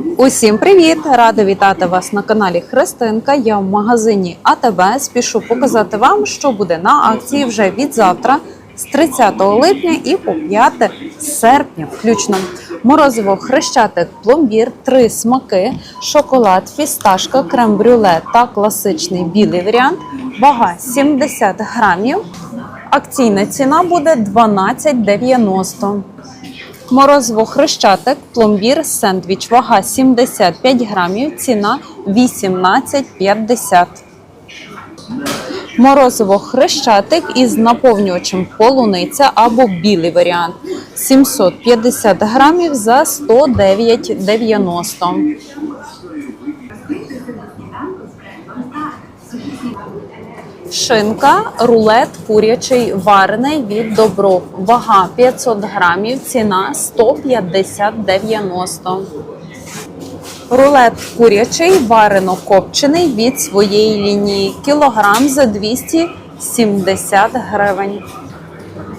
Усім привіт! Рада вітати вас на каналі Христинка. Я в магазині АТБ. Спішу показати вам, що буде на акції вже від завтра, з 30 липня і по 5 серпня, включно. Морозиво хрещатик, пломбір, три смаки, шоколад, фісташка, крем-брюле та класичний білий варіант. Вага 70 грамів. Акційна ціна буде 12,90. Морозиво хрещатик, пломбір, сендвіч, вага 75 грамів, ціна 18,50. Морозиво хрещатик із наповнювачем полуниця або білий варіант 750 грамів за 109,90. Шинка, рулет курячий варений від добров. Вага 500 грамів, ціна 150,90. Рулет курячий варено копчений від своєї лінії. Кілограм за 270 гривень.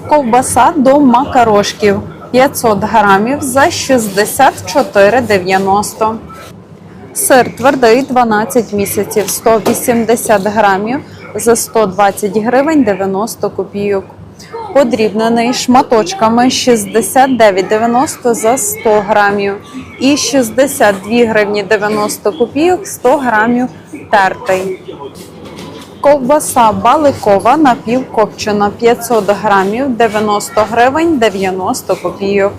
Ковбаса до макарошків 500 грамів за 64,90. Сир твердий 12 місяців 180 грамів за 120 гривень 90 копійок. Подрібнений шматочками 69,90 за 100 грамів і 62 гривні 90 копійок 100 грамів тертий. Ковбаса баликова напівкопчена 500 грамів 90 гривень 90 копійок.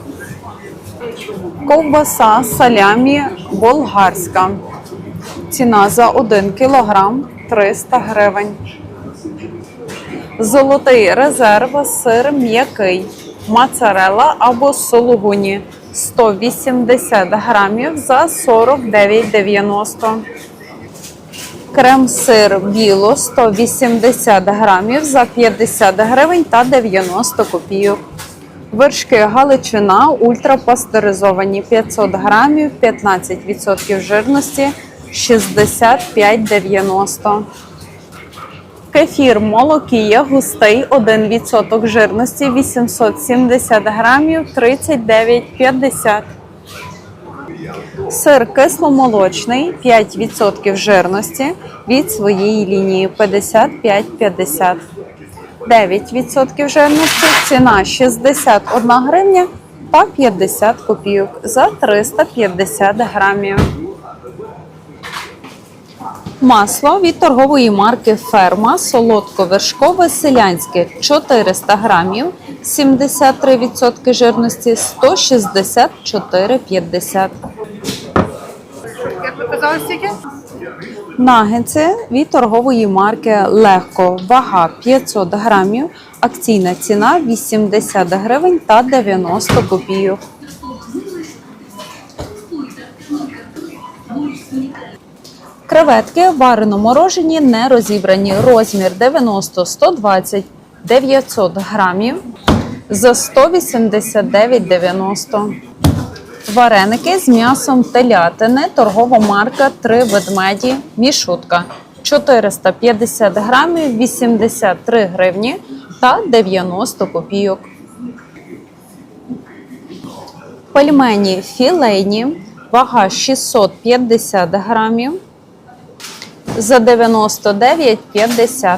Ковбаса салямі болгарська. Ціна за 1 кілограм 300 гривень. Золотий резерв сир м'який. Моцарелла або сулугуні 180 грамів за 49,90. Крем-сир біло 180 грамів за 50 гривень та 90 копійок. Вершки Галичина ультрапастеризовані 500 грамів, 15% жирності 65,90. Кефір молокія густий 1% жирності 870 грамів 39,50. Сир кисломолочний 5% жирності від своєї лінії 55,50. 9% жирності, ціна 61 гривня та 50 копійок за 350 грамів. Масло від торгової марки Ферма солодко-вершкове селянське 400 грамів, 73% жирності 164,50. Як ви казали стільки? Нагетси від торгової марки Легко. Вага 500 грамів. Акційна ціна 80 гривень та 90 копійок. Креветки варено морожені, не розібрані. Розмір 90-120 900 грамів за 189,90. Вареники з м'ясом телятини, торгова марка Три ведмеді, мішутка 450 грамів, 83 гривні та 90 копійок. Пельмені філейні, вага 650 грамів за 99,50.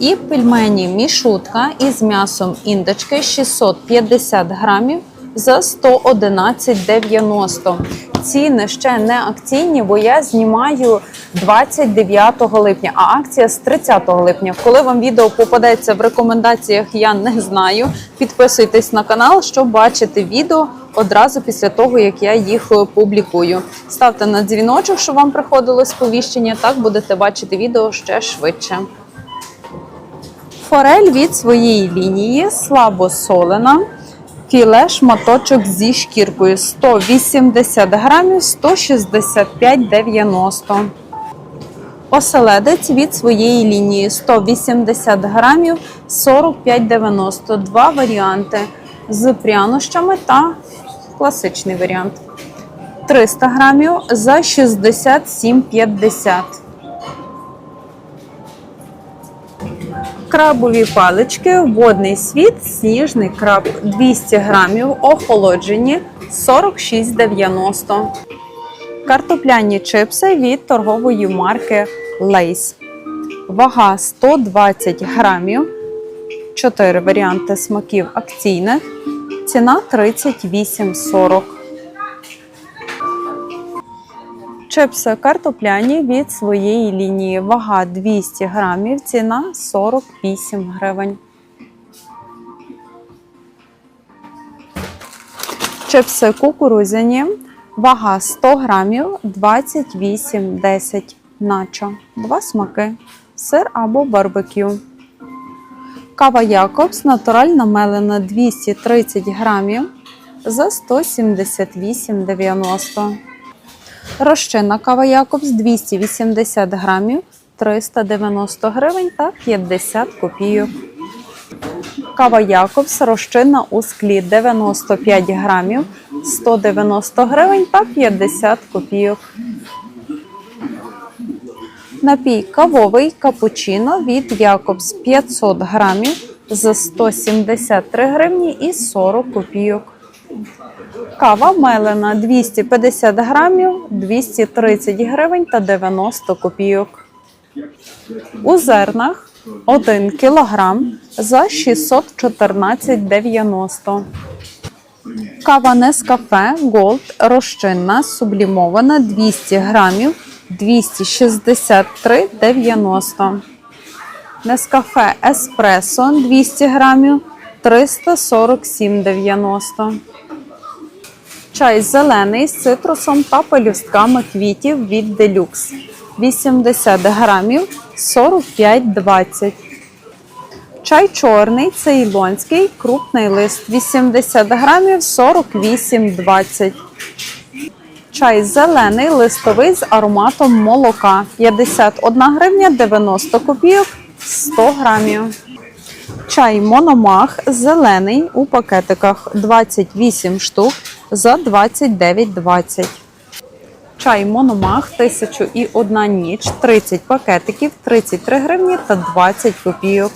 І пельмені мішутка із м'ясом індички 650 грамів за 111,90. Ціни ще не акційні, бо я знімаю 29 липня, а акція з 30 липня. Коли вам відео попадеться в рекомендаціях, я не знаю. Підписуйтесь на канал, щоб бачити відео одразу після того, як я їх е, публікую. Ставте на дзвіночок, щоб вам приходило сповіщення. Так будете бачити відео ще швидше. Форель від своєї лінії слабосолена. Філе шматочок зі шкіркою 180 грамів 165,90. Оселедець від своєї лінії 180 грамів 45,90. Два варіанти з прянощами та класичний варіант. 300 грамів за 67,50. Крабові палички, водний світ, сніжний краб 200 грамів, охолоджені 46,90. Картопляні чипси від торгової марки Lays. Вага 120 грамів. 4 варіанти смаків акційних. Ціна 38,40. Чипси картопляні від своєї лінії. Вага 200 грамів. Ціна 48 гривень. Чипси кукурудзяні. Вага 100 грамів 28,10 начо. Два смаки. Сир або барбекю. Кава Якобс натуральна мелена 230 грамів за 178,90. Розчинна кава Якобс 280 грамів 390 гривень та 50 копійок. Кава Якобс розчинна у склі 95 грамів 190 гривень та 50 копійок. Напій кавовий капучино від Якобс 500 грамів за 173 гривні і 40 копійок. Кава мелена 250 грамів 230 гривень та 90 копійок. У зернах 1 кілограм за 614,90. Кава Нескафе Gold розчинна сублімована 200 грамів 263,90. Нескафе Еспресо 200 грамів 347,90. Чай зелений з цитрусом та пелюстками квітів від Deluxe 80 грамів 45,20. Чай чорний, цейлонський, крупний лист 80 грамів 48,20. Чай зелений, листовий з ароматом молока 51 гривня 90 копійок 100 грамів. Чай Мономах зелений у пакетиках 28 штук за 29,20. Чай Мономах 1001 ніч 30 пакетиків 33 гривні та 20 копійок.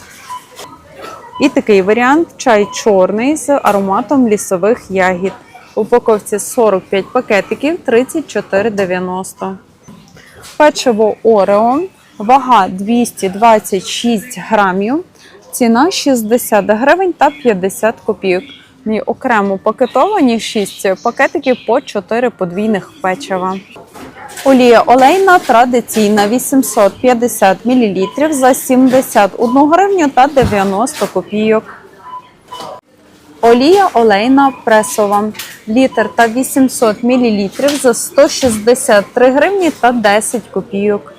І такий варіант чай чорний з ароматом лісових ягід. Упаковці 45 пакетиків 34,90. Печиво Орео. Вага 226 грамів. Ціна 60 гривень та 50 копійок. І окремо пакетовані 6 пакетиків по 4 подвійних печива. Олія олейна традиційна 850 мл за 71 гривню та 90 копійок. Олія олейна пресова. Літр та 800 мл за 163 гривні та 10 копійок.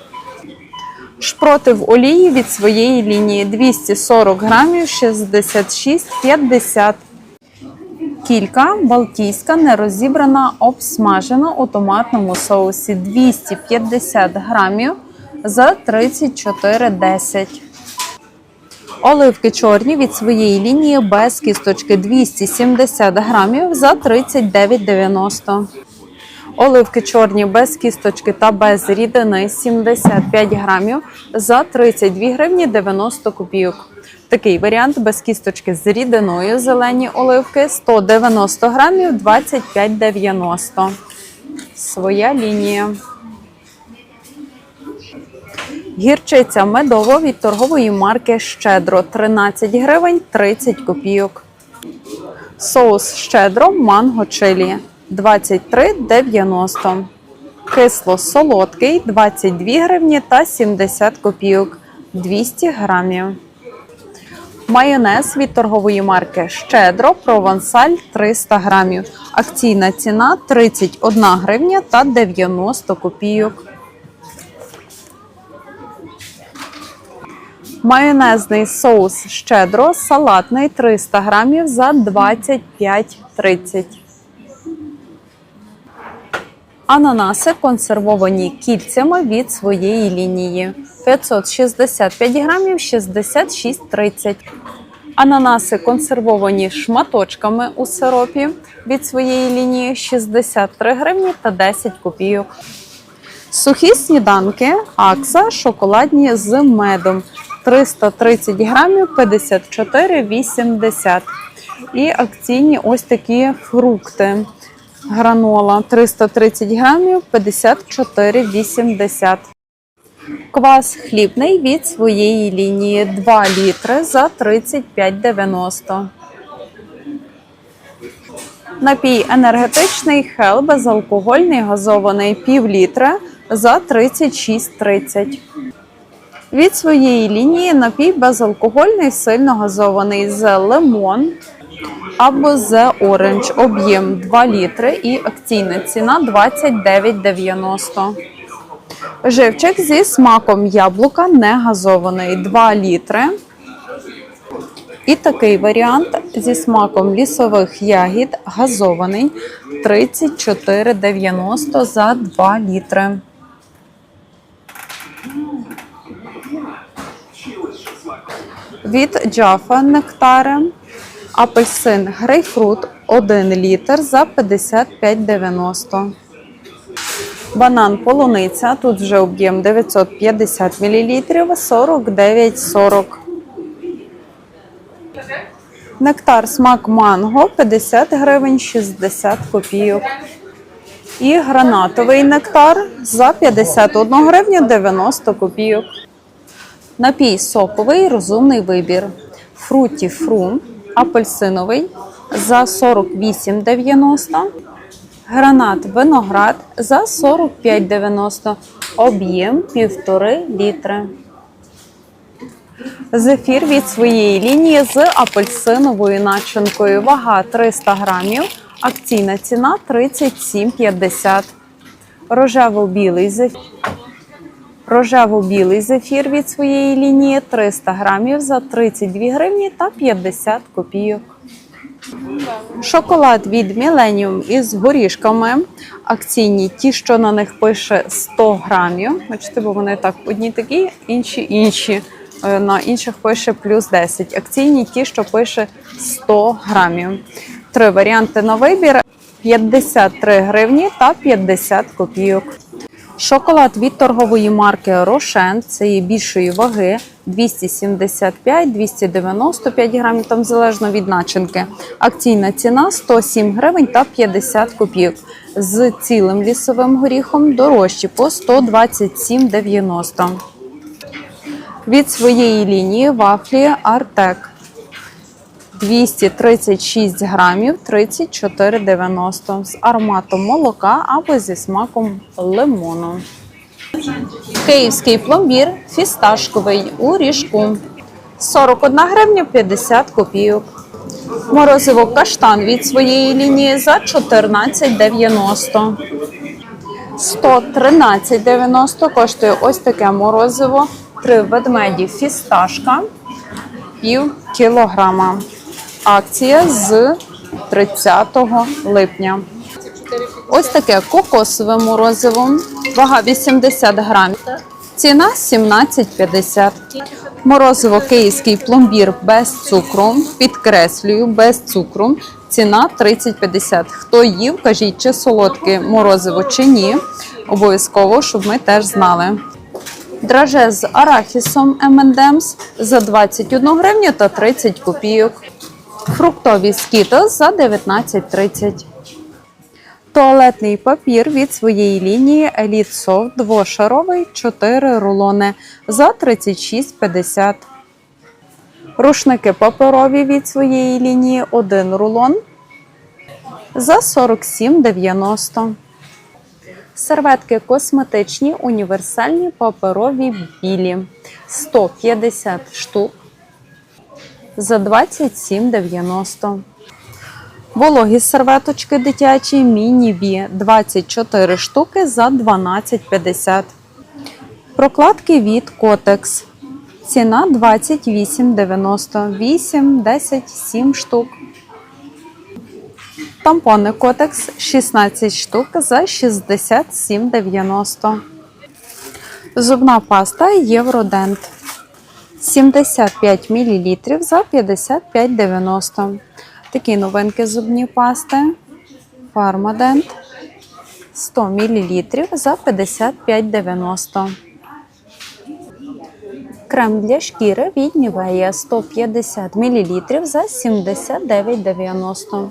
Шпроти в олії від своєї лінії 240 грамів 66,50. Кілька балтійська нерозібрана обсмажена у томатному соусі 250 грамів за 34,10. Оливки чорні від своєї лінії без кісточки 270 грамів за 39,90. Оливки чорні без кісточки та без рідини 75 грамів за 32 гривні 90 копійок. Такий варіант без кісточки з рідиною зелені оливки 190 грамів 25,90. Своя лінія. Гірчиця медова від торгової марки Щедро 13 гривень 30 копійок. Соус Щедро манго чилі 23,90. Кисло солодкий 22 гривні та 70 копійок 200 грамів. Майонез від торгової марки Щедро Провансаль 300 грамів. Акційна ціна 31 гривня та 90 копійок. Майонезний соус щедро салатний 300 грамів за 25,30. Ананаси консервовані кільцями від своєї лінії 565 грамів 66,30. Ананаси консервовані шматочками у сиропі від своєї лінії 63 гривні та 10 копійок. Сухі сніданки Акса шоколадні з медом 330 грамів 54,80. І акційні ось такі фрукти. Гранола 330 грамів 54,80. Квас хлібний від своєї лінії 2 літри за 35,90. Напій енергетичний хел безалкогольний газований пів літра за 36,30. Від своєї лінії напій безалкогольний сильно газований з лимон або з оранж. Об'єм 2 літри і акційна ціна 29,90. Живчик зі смаком яблука не газований 2 літри. І такий варіант зі смаком лісових ягід газований 34,90 за 2 літри. Від Джафа нектари апельсин грейпфрут 1 літр за 55,90. Банан полуниця. Тут вже об'єм 950 мл 49,40. Нектар смак манго 50 гривень 60 копійок. І гранатовий нектар за 51 гривню 90 копійок. Напій соковий розумний вибір. Фруті фрум апельсиновий за 48,90. Гранат виноград за 45,90. Об'єм 1,5 літри. Зефір від своєї лінії з апельсиновою начинкою. Вага 300 грамів. Акційна ціна 37,50. Рожево-білий зефір. Рожево-білий зефір від своєї лінії 300 грамів за 32 гривні та 50 копійок. Шоколад від Millennium із горішками. Акційні ті, що на них пише 100 грамів. Бачите, бо вони так одні такі, інші інші. Е, На інших пише плюс 10. Акційні ті, що пише 100 грамів. Три варіанти на вибір: 53 гривні та 50 копійок. Шоколад від торгової марки Рошен, це є більшої ваги 275-295 грамів, там залежно від начинки. Акційна ціна 107 гривень та 50 копійок. З цілим лісовим горіхом дорожчі по 127,90. Від своєї лінії вафлі Артек 236 грамів 34,90 з ароматом молока або зі смаком лимону. Київський пломбір фісташковий у ріжку 41 гривня 50 копійок. Морозиво каштан від своєї лінії за 14,90. 113,90 коштує ось таке морозиво. Три ведмеді фісташка пів кілограма. Акція з 30 липня. Ось таке кокосове морозиво. Вага 80 грамів. Ціна 17,50. Морозиво київський пломбір без цукру. Підкреслюю, без цукру. Ціна 30,50. Хто їв, кажіть, чи солодке морозиво, чи ні. Обов'язково, щоб ми теж знали. Драже з арахісом M&M's за 21 гривню та 30 копійок. Фруктові скітлз за 19,30. Туалетний папір від своєї лінії Elite Soft двошаровий 4 рулони за 36,50. Рушники паперові від своєї лінії 1 рулон за 47,90. Серветки косметичні, універсальні паперові білі 150 штук за 27,90. Вологі серветочки дитячі міні-бі 24 штуки за 12,50. Прокладки від Котекс. Ціна 28,90. 8, 10, 7 штук. Тампони Котекс 16 штук за 67,90. Зубна паста Євродент 75 мл за 55,90. Такі новинки зубні пасти. Фармадент 100 мл за 55,90. Крем для шкіри від Нівея 150 мл за 79,90.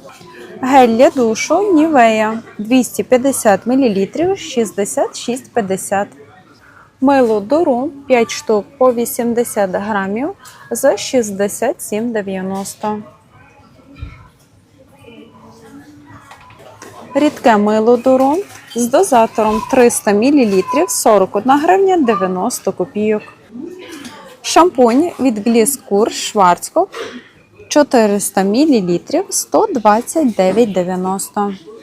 Гель для душу Нівея 250 мл 66,50. Мило Дуру 5 штук по 80 грамів за 67,90. Рідке мило Дуру з дозатором 300 мл 41 гривня 90 копійок. Шампунь від Гліскур Шварцкоп 400 мл 129,90.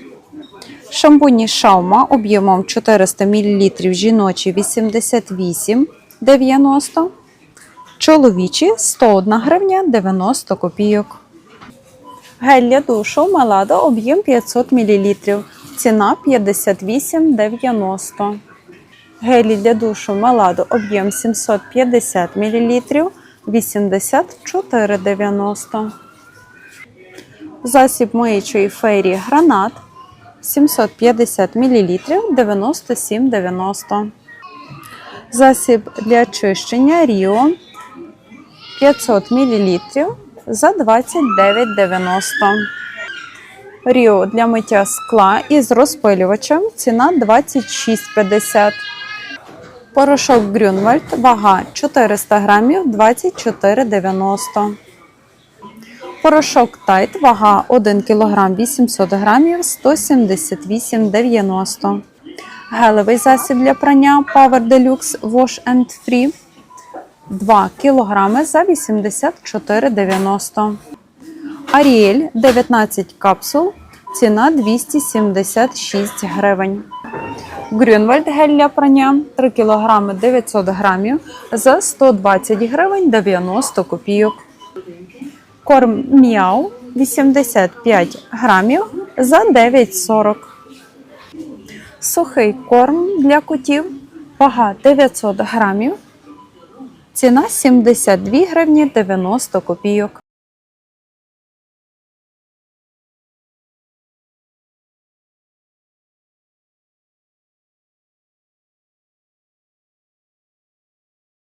Шампуні Шаума об'ємом 400 мл жіночі 88,90. Чоловічі 101 гривня 90 копійок. Гель для душу Мелада об'єм 500 мл. Ціна 58,90. Гелі для душу Меладо об'єм 750 мл 84,90. Засіб миючої фейрі гранат 750 мл 97,90. Засіб для чищення Ріо 500 мл за 29,90. Ріо для миття скла із розпилювачем ціна 26,50. Порошок Грюнвальд, вага 400 грамів 24,90. Порошок Тайт, вага 1 кг 800 грамів 178,90. Гелевий засіб для прання Power Deluxe Wash and Free 2 кг за 84,90. Аріель 19 капсул. Ціна 276 гривень. Грюнвальд гель для прання 3 кг 900 грамів за 120 гривень 90 копійок. Корм м'яу 85 грамів за 9,40. Сухий корм для котів. Вага 900 грамів. Ціна 72 гривні 90 копійок.